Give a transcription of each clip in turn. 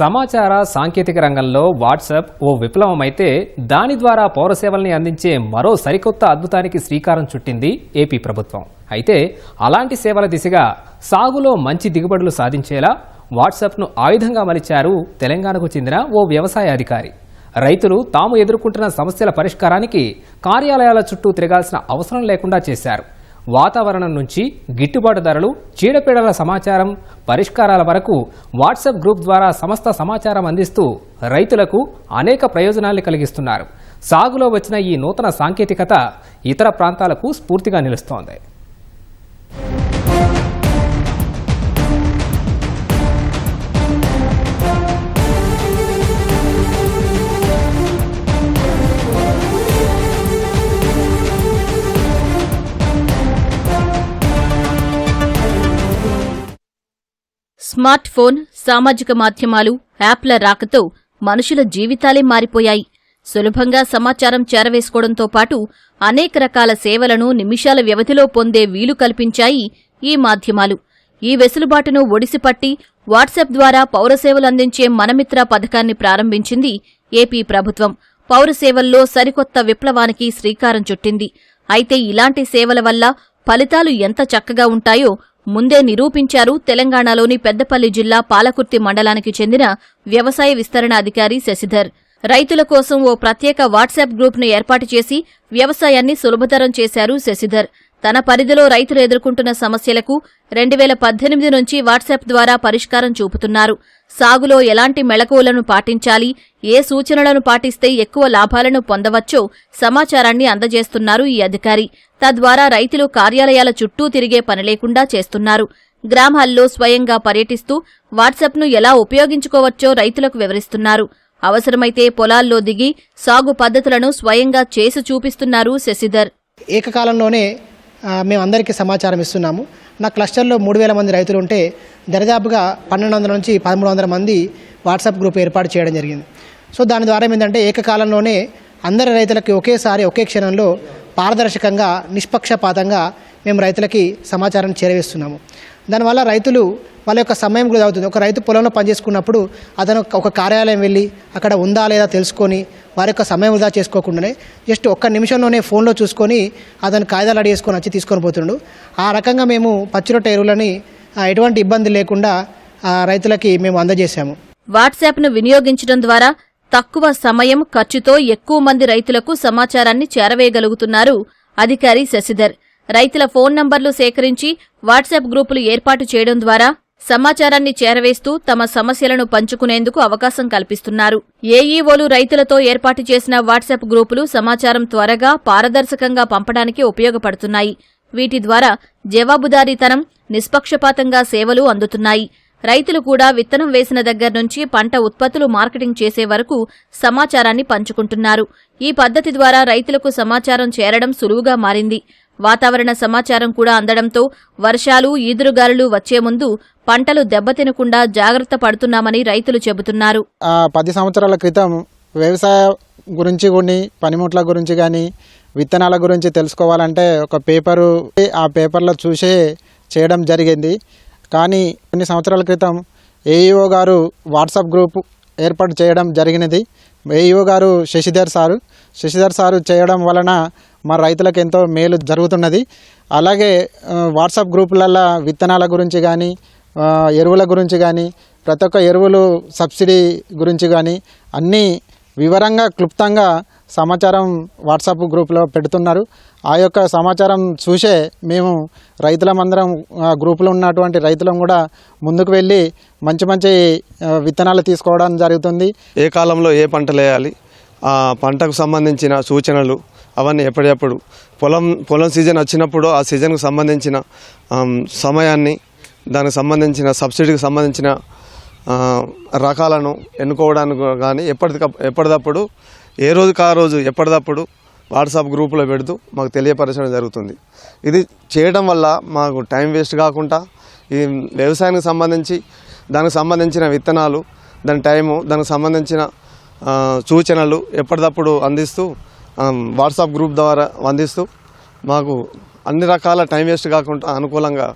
సమాచార సాంకేతిక రంగంలో వాట్సాప్ ఓ విప్లవమైతే దాని ద్వారా పౌరసేవల్ని అందించే మరో సరికొత్త అద్భుతానికి శ్రీకారం చుట్టింది ఏపీ ప్రభుత్వం. అయితే అలాంటి సేవల దిశగా సాగులో మంచి దిగుబడులు సాధించేలా వాట్సాప్ను ఆయుధంగా మలిచారు తెలంగాణకు చెందిన ఓ వ్యవసాయ అధికారి. రైతులు తాము ఎదుర్కొంటున్న సమస్యల పరిష్కారానికి కార్యాలయాల చుట్టూ తిరగాల్సిన అవసరం లేకుండా చేశారు. వాతావరణం నుంచి గిట్టుబాటు ధరలు చీడపీడల సమాచారం పరిష్కారాల వరకు వాట్సాప్ గ్రూప్ ద్వారా సమస్త సమాచారం అందిస్తూ రైతులకు అనేక ప్రయోజనాలు కలిగిస్తున్నారు. సాగులో వచ్చిన ఈ నూతన సాంకేతికత ఇతర ప్రాంతాలకు స్ఫూర్తిగా నిలుస్తోంది. స్మార్ట్ ఫోన్ సామాజిక మాధ్యమాలు యాప్ల రాకతో మనుషుల జీవితాలే మారిపోయాయి. సులభంగా సమాచారం చేరవేసుకోవడంతో పాటు అనేక రకాల సేవలను నిమిషాల వ్యవధిలో పొందే వీలు కల్పించాయి ఈ మాధ్యమాలు. ఈ వెసులుబాటును ఒడిసిపట్టి వాట్సాప్ ద్వారా పౌర సేవలు అందించే మనమిత్ర పథకాన్ని ప్రారంభించింది ఏపీ ప్రభుత్వం. పౌర సేవల్లో సరికొత్త విప్లవానికి శ్రీకారం చుట్టింది. అయితే ఇలాంటి సేవల వల్ల ఫలితాలు ఎంత చక్కగా ఉంటాయో ముందే నిరూపించారు తెలంగాణలోని పెద్దపల్లి జిల్లా పాలకుర్తి మండలానికి చెందిన వ్యవసాయ విస్తరణ అధికారి శశిధర్. రైతుల కోసం ఓ ప్రత్యేక వాట్సాప్ గ్రూప్ను ఏర్పాటు చేసి వ్యవసాయాన్ని సులభతరం చేశారు శశిధర్. తన పరిధిలో రైతులు ఎదుర్కొంటున్న సమస్యలకు రెండు వేల పద్దెనిమిది నుంచి వాట్సాప్ ద్వారా పరిష్కారం చూపుతున్నారు. సాగులో ఎలాంటి మెళకువలను పాటించాలి? ఏ సూచనలను పాటిస్తే ఎక్కువ లాభాలను పొందవచ్చో సమాచారాన్ని అందజేస్తున్నారు ఈ అధికారి. తద్వారా రైతులు కార్యాలయాల చుట్టూ తిరిగే పని లేకుండా చేస్తున్నారు. గ్రామాల్లో స్వయంగా పర్యటిస్తూ వాట్సాప్ను ఎలా ఉపయోగించుకోవచ్చో రైతులకు వివరిస్తున్నారు. అవసరమైతే పొలాల్లో దిగి సాగు పద్ధతులను స్వయంగా చేసి చూపిస్తున్నారు శశిధర్. ఏకకాలంలోనే మేము అందరికీ సమాచారం ఇస్తున్నాము. నా క్లస్టర్లో మూడు వేల మంది రైతులు ఉంటే దరిదాపుగా పన్నెండు వందల నుంచి పదమూడు వందల మంది వాట్సాప్ గ్రూప్ ఏర్పాటు చేయడం జరిగింది. సో దాని ద్వారా ఏంటంటే ఏకకాలంలోనే అందరి రైతులకి ఒకేసారి ఒకే క్షణంలో పారదర్శకంగా నిష్పక్షపాతంగా మేము రైతులకి సమాచారం చేరవేస్తున్నాము. దానివల్ల రైతులు వాళ్ళ యొక్క సమయం కూడా అవుతుంది. ఒక రైతు పొలంలో పనిచేసుకున్నప్పుడు అతను ఒక కార్యాలయం వెళ్ళి అక్కడ ఉందా లేదా తెలుసుకొని వారి యొక్క సమయం వృధా చేసుకోకుండానే జస్ట్ ఒక్క నిమిషంలోనే ఫోన్లో చూసుకొని అతను కాగితాలు అడిగేసుకొని వచ్చి తీసుకొని పోతుండు. ఆ రకంగా మేము పచ్చిరొట్ట ఎరువులని ఎటువంటి ఇబ్బంది లేకుండా రైతులకి మేము అందజేశాము. వాట్సాప్ను వినియోగించడం ద్వారా తక్కువ సమయం ఖర్చుతో ఎక్కువ మంది రైతులకు సమాచారాన్ని చేరవేయగలుగుతున్నారు అధికారి శశిధర్. రైతుల ఫోన్ నంబర్లు సేకరించి వాట్సాప్ గ్రూపులు ఏర్పాటు చేయడం ద్వారా సమాచారాన్ని చేరవేస్తూ తమ సమస్యలను పంచుకునేందుకు అవకాశం కల్పిస్తున్నారు. ఏఈఓలు రైతులతో ఏర్పాటు చేసిన వాట్సాప్ గ్రూపులు సమాచారం త్వరగా పారదర్శకంగా పంపడానికి ఉపయోగపడుతున్నాయి. వీటి ద్వారా జవాబుదారీతనం నిష్పక్షపాతంగా సేవలు అందుతున్నాయి. రైతులు కూడా విత్తనం వేసిన దగ్గర నుంచి పంట ఉత్పత్తులు మార్కెటింగ్ చేసే వరకు సమాచారాన్ని పంచుకుంటున్నారు. ఈ పద్ధతి ద్వారా రైతులకు సమాచారం చేరడం సులువుగా మారింది. వాతావరణ సమాచారం కూడా అందడంతో వర్షాలు ఈదురుగాలులు వచ్చే ముందు పంటలు దెబ్బతినకుండా జాగ్రత్త పడుతున్నామని రైతులు చెబుతున్నారు. పది సంవత్సరాల క్రితం వ్యవసాయ గురించి కొన్ని పనిముట్ల గురించి కానీ విత్తనాల గురించి తెలుసుకోవాలంటే ఒక పేపరు ఆ పేపర్లో చూసే చేయడం జరిగింది. కానీ కొన్ని సంవత్సరాల క్రితం ఏఈఓ గారు వాట్సాప్ గ్రూప్ ఏర్పాటు చేయడం జరిగినది. ఏఈఓ గారు శశిధర్ సారు. శశిధర్ సారు చేయడం వలన మా రైతులకు ఎంతో మేలు జరుగుతున్నది. అలాగే వాట్సాప్ గ్రూపులల్లో విత్తనాల గురించి కానీ ఎరువుల గురించి కానీ ప్రతి ఒక్క ఎరువులు సబ్సిడీ గురించి కానీ అన్నీ వివరంగా క్లుప్తంగా సమాచారం వాట్సాప్ గ్రూప్లో పెడుతున్నారు. ఆ యొక్క సమాచారం చూసే మేము రైతులమందరం ఆ, గ్రూపులో ఉన్నటువంటి రైతులం కూడా ముందుకు వెళ్ళి మంచి మంచి విత్తనాలు తీసుకోవడం జరుగుతుంది. ఏ కాలంలో ఏ పంటలు వేయాలి ఆ పంటకు సంబంధించిన సూచనలు అవన్నీ ఎప్పటికప్పుడు పొలం పొలం సీజన్ వచ్చినప్పుడు ఆ సీజన్కు సంబంధించిన సమయాన్ని దానికి సంబంధించిన సబ్సిడీకి సంబంధించిన రకాలను ఎన్నుకోవడానికి కానీ ఎప్పటికప్పుడు ఎప్పటికప్పుడు ఏ రోజుకి ఆ రోజు ఎప్పటికప్పుడు వాట్సాప్ గ్రూపులో పెడుతూ మాకు తెలియపరచడం జరుగుతుంది. ఇది చేయడం వల్ల మాకు టైం వేస్ట్ కాకుండా ఈ వ్యవసాయానికి సంబంధించి దానికి సంబంధించిన విత్తనాలు దాని టైము దానికి సంబంధించిన సూచనలు ఎప్పటికప్పుడు అందిస్తూ వాట్సాప్ గ్రూప్ ద్వారా అందిస్తూ మాకు అన్ని రకాల టైం వేస్ట్ కాకుండా అనుకూలంగా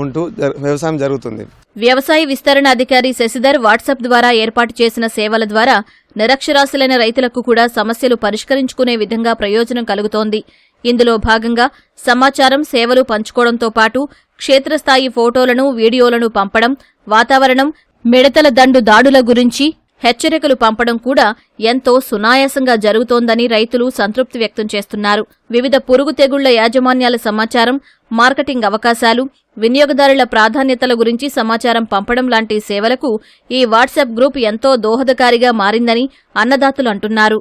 ఉంటూ వ్యవసాయం జరుగుతుంది. వ్యవసాయ విస్తరణ అధికారి శశిధర్ వాట్సాప్ ద్వారా ఏర్పాటు చేసిన సేవల ద్వారా నిరక్షరాస్యులైన రైతులకు కూడా సమస్యలు పరిష్కరించుకునే విధంగా ప్రయోజనం కలుగుతోంది. ఇందులో భాగంగా సమాచారం సేవలు పంచుకోవడంతో పాటు క్షేత్రస్థాయి ఫోటోలను వీడియోలను పంపడం వాతావరణం మిడతల దండు దాడుల గురించి హెచ్చరికలు పంపడం కూడా ఎంతో సునాయాసంగా జరుగుతోందని రైతులు సంతృప్తి వ్యక్తం చేస్తున్నారు. వివిధ పురుగు తెగుళ్ళ యాజమాన్యాల సమాచారం మార్కెటింగ్ అవకాశాలు వినియోగదారుల ప్రాధాన్యతల గురించి సమాచారం పంపడం లాంటి సేవలకు ఈ వాట్సాప్ గ్రూప్ ఎంతో దోహదకారిగా మారిందని అన్నదాతలు అంటున్నారు.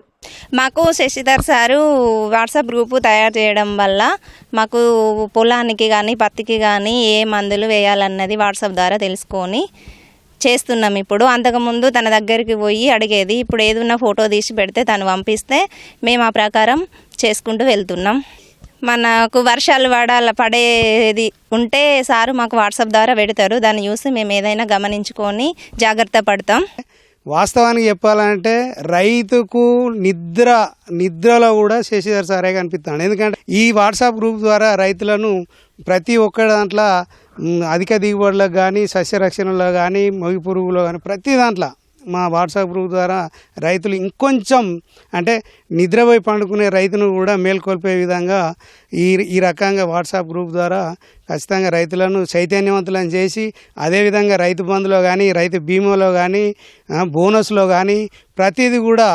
మాకు శశిధర్ సారు వాట్సాప్ గ్రూపు తయారు చేయడం వల్ల మాకు పొలానికి కానీ పత్తికి కానీ ఏ మందులు వేయాలన్నది వాట్సాప్ ద్వారా తెలుసుకొని చేస్తున్నాం ఇప్పుడు. అంతకుముందు తన దగ్గరికి పోయి అడిగేది ఇప్పుడు ఏదున్నా ఫోటో తీసి పెడితే తను పంపిస్తే మేము ఆ ప్రకారం చేసుకుంటూ వెళ్తున్నాం. మనకు వర్షాలు పడాల పడేది ఉంటే సారు మాకు వాట్సాప్ ద్వారా పెడతారు. దాన్ని చూసి మేము ఏదైనా గమనించుకొని జాగ్రత్త పడతాం. వాస్తవానికి చెప్పాలంటే రైతుకు నిద్ర నిద్రలో కూడా శశిధర్ సారే కనిపిస్తున్నాడు ఎందుకంటే ఈ వాట్సాప్ గ్రూప్ ద్వారా రైతులను ప్రతి ఒక్క దాంట్లో అధిక దిగుబడులకు కానీ సస్యరక్షణలో కానీ మొగి పురుగులో కానీ ప్రతి దాంట్లో మా వాట్సాప్ గ్రూప్ ద్వారా రైతులు ఇంకొంచెం అంటే నిద్రపోయి పండుకునే రైతును కూడా మేల్కొల్పే విధంగా ఈ ఈ రకంగా వాట్సాప్ గ్రూప్ ద్వారా ఖచ్చితంగా రైతులను చైతన్యవంతులను చేసి అదేవిధంగా రైతు బంధులో కానీ రైతు బీమాలో కానీ బోనస్లో కానీ ప్రతిదీ కూడా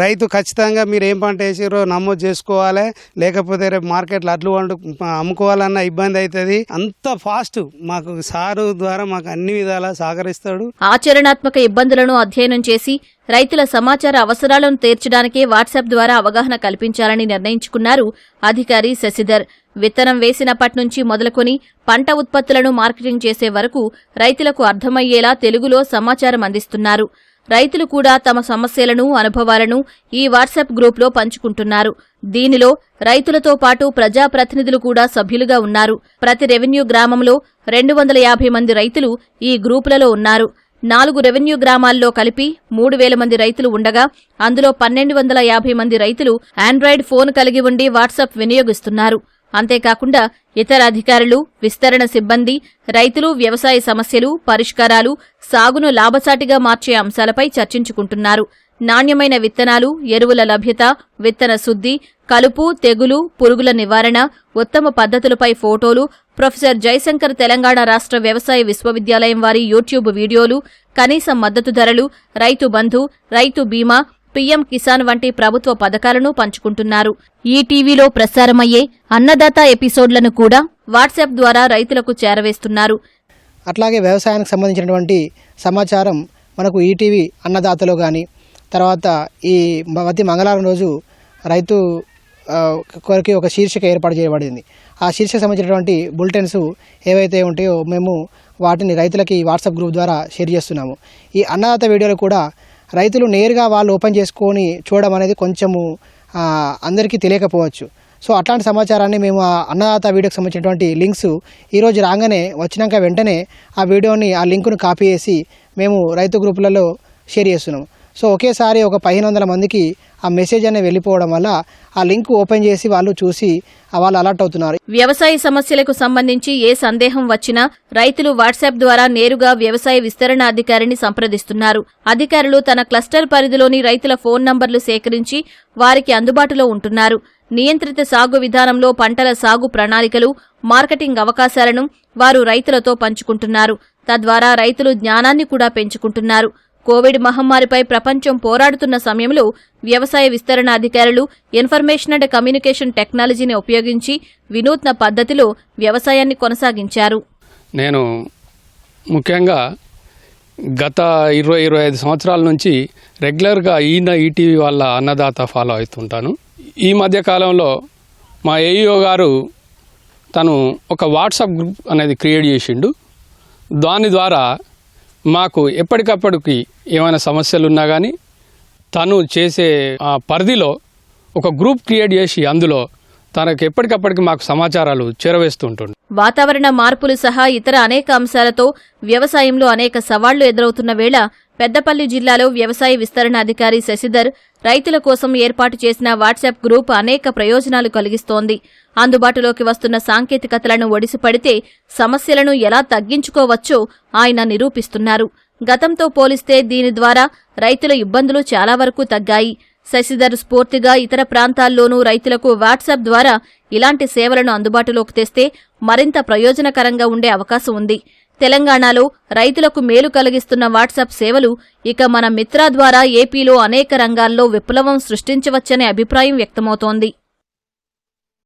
రైతు ఖచ్చితంగా మీరు ఏం పంట వేసారో నమోదు చేసుకోవాలి. లేకపోతే రేపు మార్కెట్లో అడ్లు వండు అమ్ముకోవాలన్న ఇబ్బంది అవుతుంది అంత ఫాస్ట్ మాకు సారు ద్వారా మాకు అన్ని విధాలా సహకరిస్తాడు. ఆచరణాత్మక ఇబ్బందులను అధ్యయనం చేసి రైతుల సమాచార అవసరాలను తీర్చడానికే వాట్సాప్ ద్వారా అవగాహన కల్పించాలని నిర్ణయించుకున్నారు అధికారి శశిధర్. విత్తనం వేసినప్పటి నుంచి మొదలుకొని పంట ఉత్పత్తులను మార్కెటింగ్ చేసే వరకు రైతులకు అర్థమయ్యేలా తెలుగులో సమాచారం అందిస్తున్నారు. రైతులు కూడా తమ సమస్యలను అనుభవాలను ఈ వాట్సాప్ గ్రూప్లో పంచుకుంటున్నారు. దీనిలో రైతులతో పాటు ప్రజాప్రతినిధులు కూడా సభ్యులుగా ఉన్నారు. ప్రతి రెవెన్యూ గ్రామంలో రెండు వందల యాభై మంది రైతులు ఈ గ్రూపులలో ఉన్నారు. నాలుగు రెవెన్యూ గ్రామాల్లో కలిపి మూడు వేల మంది రైతులు ఉండగా అందులో పన్నెండు వందల యాభై మంది రైతులు ఆండ్రాయిడ్ ఫోన్ కలిగి ఉండి వాట్సాప్ వినియోగిస్తున్నారు. అంతేకాకుండా ఇతర అధికారులు విస్తరణ సిబ్బంది రైతులు వ్యవసాయ సమస్యలు పరిష్కారాలు సాగును లాభసాటిగా మార్చే అంశాలపై చర్చించుకుంటున్నారు. నాణ్యమైన విత్తనాలు ఎరువుల లభ్యత విత్తన శుద్ధి కలుపు తెగులు పురుగుల నివారణ ఉత్తమ పద్ధతులపై ఫోటోలు ప్రొఫెసర్ జయశంకర్ తెలంగాణ రాష్ట్ర వ్యవసాయ విశ్వవిద్యాలయం వారి యూట్యూబ్ వీడియోలు కనీస మద్దతు ధరలు రైతు బంధు రైతు బీమా పీఎం కిసాన్ వంటి ప్రభుత్వ పథకాలను పంచుకుంటున్నారు. ఈటీవీలో ప్రసారమయ్యే అన్నదాత ఎపిసోడ్లను కూడా వాట్సాప్ ద్వారా రైతులకు చేరవేస్తున్నారు. అట్లాగే వ్యవసాయానికి సంబంధించినటువంటి సమాచారం మనకు ఈటీవీ అన్నదాతలో కానీ తర్వాత ఈ మ- ప్రతి మంగళవారం రోజు రైతు ఆ, కొరకి ఒక శీర్షిక ఏర్పాటు చేయబడింది. ఆ శీర్షిక సంబంధించినటువంటి బులెటిన్స్ ఏవైతే ఉంటాయో మేము వాటిని రైతులకి వాట్సాప్ గ్రూప్ ద్వారా షేర్ చేస్తున్నాము. ఈ అన్నదాత వీడియోలు కూడా రైతులు నేరుగా వాళ్ళు ఓపెన్ చేసుకొని చూడడం అనేది కొంచెము అందరికీ తెలియకపోవచ్చు. సో అట్లాంటి సమాచారాన్ని మేము ఆ అన్నదాత వీడియోకి సంబంధించినటువంటి లింక్స్ ఈరోజు రాగానే వచ్చినాక వెంటనే ఆ వీడియోని ఆ లింకును కాపీ చేసి మేము రైతు గ్రూపులలో షేర్ చేస్తున్నాం. సో ఒకేసారి ఒక పదిహేను వందల మందికి ఆ మెసేజ్ అనేది వెళ్ళిపోవడం వల్ల ఆ లింక్ ఓపెన్ చేసి వాళ్ళు చూసి వాళ్ళు అలర్ట్ అవుతున్నారు. వ్యవసాయ సమస్యలకు సంబంధించి ఏ సందేహం వచ్చినా రైతులు వాట్సాప్ ద్వారా నేరుగా వ్యవసాయ విస్తరణ అధికారిని సంప్రదిస్తున్నారు. అధికారులు తన క్లస్టర్ పరిధిలోని రైతుల ఫోన్ నంబర్లు సేకరించి వారికి అందుబాటులో ఉంటున్నారు. నియంత్రిత సాగు విధానంలో పంటల సాగు ప్రణాళికలు మార్కెటింగ్ అవకాశాలను వారు రైతులతో పంచుకుంటున్నారు. తద్వారా రైతులు జ్ఞానాన్ని కూడా పెంచుకుంటున్నారు. కోవిడ్ మహమ్మారిపై ప్రపంచం పోరాడుతున్న సమయంలో వ్యవసాయ విస్తరణ అధికారులు ఇన్ఫర్మేషన్ అండ్ కమ్యూనికేషన్ టెక్నాలజీని ఉపయోగించి వినూత్న పద్ధతిలో వ్యవసాయాన్ని కొనసాగించారు. నేను ముఖ్యంగా గత ఇరవై ఇరవై ఐదు సంవత్సరాల నుంచి రెగ్యులర్గా ఈయన ఈటీవీ వాళ్ళ అన్నదాత ఫాలో అవుతుంటాను. ఈ మధ్య కాలంలో మా ఏఈఓ గారు తను ఒక వాట్సాప్ గ్రూప్ అనేది క్రియేట్ చేసిండు. దాని ద్వారా మాకు ఎప్పటికప్పటికి ఏమైనా సమస్యలు ఉన్నా కానీ తను చేసే ఆ పరిధిలో ఒక గ్రూప్ క్రియేట్ చేసి అందులో తనకు ఎప్పటికప్పటికి మాకు సమాచారాలు చేరవేస్తుంటుండు వాతావరణ మార్పులు సహా ఇతర అనేక అంశాలతో వ్యవసాయంలో అనేక సవాళ్ళు ఎదురవుతున్న వేళ పెద్దపల్లి జిల్లాలో వ్యవసాయ విస్తరణ అధికారి శశిధర్ రైతుల కోసం ఏర్పాటు చేసిన వాట్సాప్ గ్రూప్ అనేక ప్రయోజనాలు కలిగిస్తోంది. అందుబాటులోకి వస్తున్న సాంకేతికతలను ఒడిసిపడితే సమస్యలను ఎలా తగ్గించుకోవచ్చో ఆయన నిరూపిస్తున్నారు. గతంతో పోలిస్తే దీని ద్వారా రైతుల ఇబ్బందులు చాలా వరకు తగ్గాయి. శశిధర్ స్ఫూర్తిగా ఇతర ప్రాంతాల్లోనూ రైతులకు వాట్సాప్ ద్వారా ఇలాంటి సేవలను అందుబాటులోకి తెస్తే మరింత ప్రయోజనకరంగా ఉండే అవకాశం ఉంది. తెలంగాణలో రైతులకు మేలు కలిగిస్తున్న వాట్సాప్ సేవలు ఇక మన మిత్రా ద్వారా ఏపీలో అనేక రంగాల్లో విప్లవం సృష్టించవచ్చనే అభిప్రాయం వ్యక్తమవుతోంది.